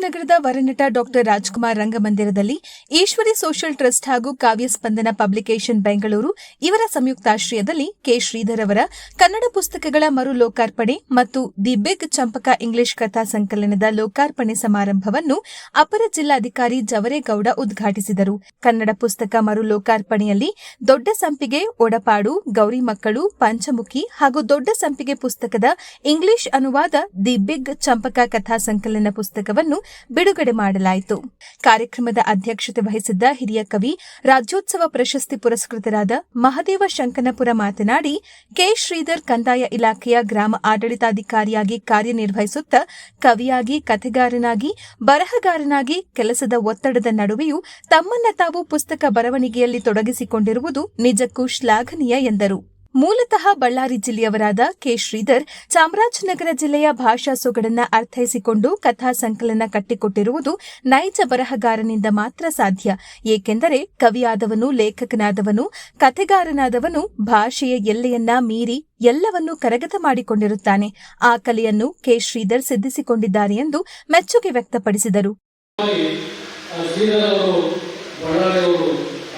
ಚಾಮರಾಜನಗರದ ವರನಟ ಡಾಕ್ಟರ್ ರಾಜ್ಕುಮಾರ್ ರಂಗಮಂದಿರದಲ್ಲಿ Eshwari social trust ಹಾಗೂ ಕಾವ್ಯ ಸ್ಪಂದನ ಪಬ್ಲಿಕೇಶನ್ ಬೆಂಗಳೂರು, ಇವರ ಸಂಯುಕ್ತಾಶ್ರಯದಲ್ಲಿ ಕೆ. ಶ್ರೀಧರ್ ಅವರ ಕನ್ನಡ ಪುಸ್ತಕಗಳ ಮರು ಲೋಕಾರ್ಪಣೆ ಮತ್ತು ದಿ ಬಿಗ್ ಚಂಪಕ ಇಂಗ್ಲಿಷ್ ಕಥಾ ಸಂಕಲನದ ಲೋಕಾರ್ಪಣೆ ಸಮಾರಂಭವನ್ನು ಅಪರ ಜಿಲ್ಲಾಧಿಕಾರಿ ಜವರೇಗೌಡ ಉದ್ಘಾಟಿಸಿದರು. ಕನ್ನಡ ಪುಸ್ತಕ ಮರು ಲೋಕಾರ್ಪಣೆಯಲ್ಲಿ ದೊಡ್ಡ ಸಂಪಿಗೆ ಒಡಪಾಡು, ಗೌರಿ ಮಕ್ಕಳು, ಪಂಚಮುಖಿ ಹಾಗೂ ದೊಡ್ಡ ಸಂಪಿಗೆ ಪುಸ್ತಕದ ಇಂಗ್ಲಿಷ್ ಅನುವಾದ ದಿ ಬಿಗ್ ಚಂಪಕ ಕಥಾ ಸಂಕಲನ ಪುಸ್ತಕವನ್ನು ಬಿಡುಗಡೆ ಮಾಡಲಾಯಿತು. ಕಾರ್ಯಕ್ರಮದ ಅಧ್ಯಕ್ಷತೆ ವಹಿಸಿದ್ದ ಹಿರಿಯ ಕವಿ, ರಾಜ್ಯೋತ್ಸವ ಪ್ರಶಸ್ತಿ ಪುರಸ್ಕೃತರಾದ ಮಹದೇವ ಶಂಕನಪುರ ಮಾತನಾಡಿ, ಕೆ. ಶ್ರೀಧರ್ ಕಂದಾಯ ಇಲಾಖೆಯ ಗ್ರಾಮ ಆಡಳಿತಾಧಿಕಾರಿಯಾಗಿ ಕಾರ್ಯನಿರ್ವಹಿಸುತ್ತಾ ಕವಿಯಾಗಿ, ಕಥೆಗಾರನಾಗಿ, ಬರಹಗಾರನಾಗಿ ಕೆಲಸದ ಒತ್ತಡದ ನಡುವೆಯೂ ತಮ್ಮನ್ನ ತಾವು ಪುಸ್ತಕ ಬರವಣಿಗೆಯಲ್ಲಿ ತೊಡಗಿಸಿಕೊಂಡಿರುವುದು ನಿಜಕ್ಕೂ ಶ್ಲಾಘನೀಯ ಎಂದರು. ಮೂಲತಃ ಬಳ್ಳಾರಿ ಜಿಲ್ಲೆಯವರಾದ ಕೆ. ಶ್ರೀಧರ್ ಚಾಮರಾಜನಗರ ಜಿಲ್ಲೆಯ ಭಾಷಾ ಸೊಗಡನ್ನ ಅರ್ಥೈಸಿಕೊಂಡು ಕಥಾ ಸಂಕಲನ ಕಟ್ಟಿಕೊಟ್ಟಿರುವುದು ನೈಜ ಬರಹಗಾರನಿಂದ ಮಾತ್ರ ಸಾಧ್ಯ. ಏಕೆಂದರೆ ಕವಿಯಾದವನು, ಲೇಖಕನಾದವನು, ಕಥೆಗಾರನಾದವನು ಭಾಷೆಯ ಎಲ್ಲೆಯನ್ನ ಮೀರಿ ಎಲ್ಲವನ್ನೂ ಕರಗತ ಮಾಡಿಕೊಂಡಿರುತ್ತಾನೆ. ಆ ಕಲೆಯನ್ನು ಕೆ. ಶ್ರೀಧರ್ ಸಿದ್ಧಿಸಿಕೊಂಡಿದ್ದಾರೆ ಎಂದು ಮೆಚ್ಚುಗೆ ವ್ಯಕ್ತಪಡಿಸಿದರು ಶ್ರೀಧರ್ ಅವರು ಬಳ್ಳಾರಿಯವರು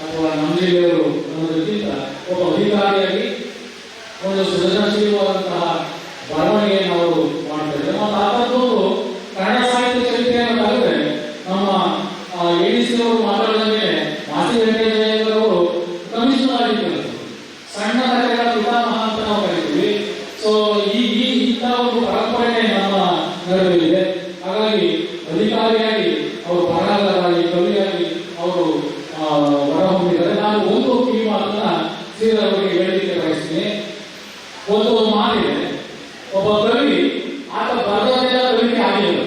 ಅಥವಾ ನಮ್ಮ ಜಿಲ್ಲೆಯವರು ಅನ್ನೋದಕ್ಕಿಂತ ಒಬ್ಬ ಅಧಿಕಾರಿಯಾಗಿ ಒಂದು ಸೃಜನಶೀಲವಾದಂತಹ ಬರವಣಿಗೆಯನ್ನು ಅವರು ಮಾಡ್ತಾರೆ ಮತ್ತು ಅದರದ್ದೊಂದು ಕನ್ನಡ ಸಾಹಿತ್ಯ ಚರಿತ್ರೆಯನ್ನು ಕಲಿತರೆ ನಮ್ಮ ಎಡಿಸಿಯವರು ಮಾತಾಡಿದಂಗೆ ಮಾಸಿ ವೆಂಕಟೇಶ್ವರವರು ಕಮಿಷನರ್ ಆಗಿದ್ದರು ಸಣ್ಣ ಕಥೆಗಳ ಪಿತಾಮಹ ಅಂತ ನಾವು ಕರಿತೀವಿ ಸೊ ಈ ಈ ಇಂಥ ಒಂದು ಪರಂಪರೆ ನಮ್ಮ ನಡುವಿದೆ ಹಾಗಾಗಿ ಅಧಿಕಾರಿಯಾಗಿ ಅವರು ಬರಹಗಾರರಾಗಿ ಕವಿಯಾಗಿ ಅವರು ಹೊರಹೊಮ್ಮಿದ್ದಾರೆ. ನಾನು ಒಂದು ಈ ಮಾತನ್ನ ಅವರಿಗೆ ಹೇಳಲಿಕ್ಕೆ ಬಯಸ್ತೀನಿ ಒಂದು ಒಂದು ಮಾತಿದೆ ಒಬ್ಬ ಕವಿ, ಆತ ಬರೆದನ್ನೆಲ್ಲ ಕವಿತೆ ಆಗಿಲ್ಲ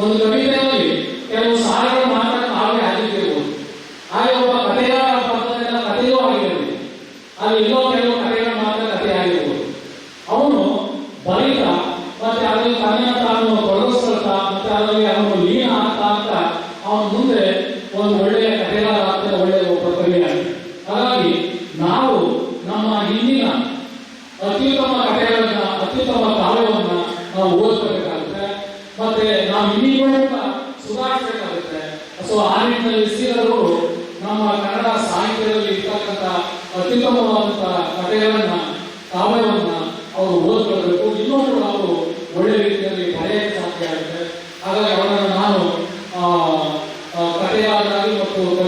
ಒಂದು ಕವಿತೆಯಲ್ಲಿ ಕೆಲವು ಸಾಲುಗಳು ಮಾತ್ರ ಕಾವ್ಯ ಆಗಿರ್ತಿರ್ಬೋದು ಹಾಗೆ ಒಬ್ಬ ಕಥೆಯ ಬರೆದನ್ನೆಲ್ಲ ಕಥೆಯೂ ಆಗಿರಲಿ ಅಲ್ಲಿ ಎಲ್ಲೋ ಒಂದು ಒಳ್ಳೆಯ ಒಳ್ಳೆಯ ಕವಿಯಾಗಿ ಹಾಗಾಗಿ ನಾವು ನಮ್ಮ ಹಿಂದಿನ ಅತ್ಯುತ್ತಮ ಕಥೆಗಳನ್ನ, ಅತ್ಯುತ್ತಮ ಕಾವ್ಯವನ್ನ ನಾವು ಓದ್ಕೋಬೇಕಾಗುತ್ತೆ ಮತ್ತೆ ನಾವು ಇನ್ನಿಗೂ ಕೂಡ ಸುಧಾರಿಸಬೇಕಾಗುತ್ತೆ. ಸೊ ಆ ನಿಟ್ಟಿನಲ್ಲಿ ಸೀರರು ನಮ್ಮ ಕನ್ನಡ ಸಾಹಿತ್ಯದಲ್ಲಿ ಇರ್ತಕ್ಕಂಥ ಅತ್ಯುತ್ತಮವಾದಂತಹ ಕಥೆಗಳನ್ನ, ಕಾವ್ಯವನ್ನ ಅವರು ಓದ್ತಾರೆ colocar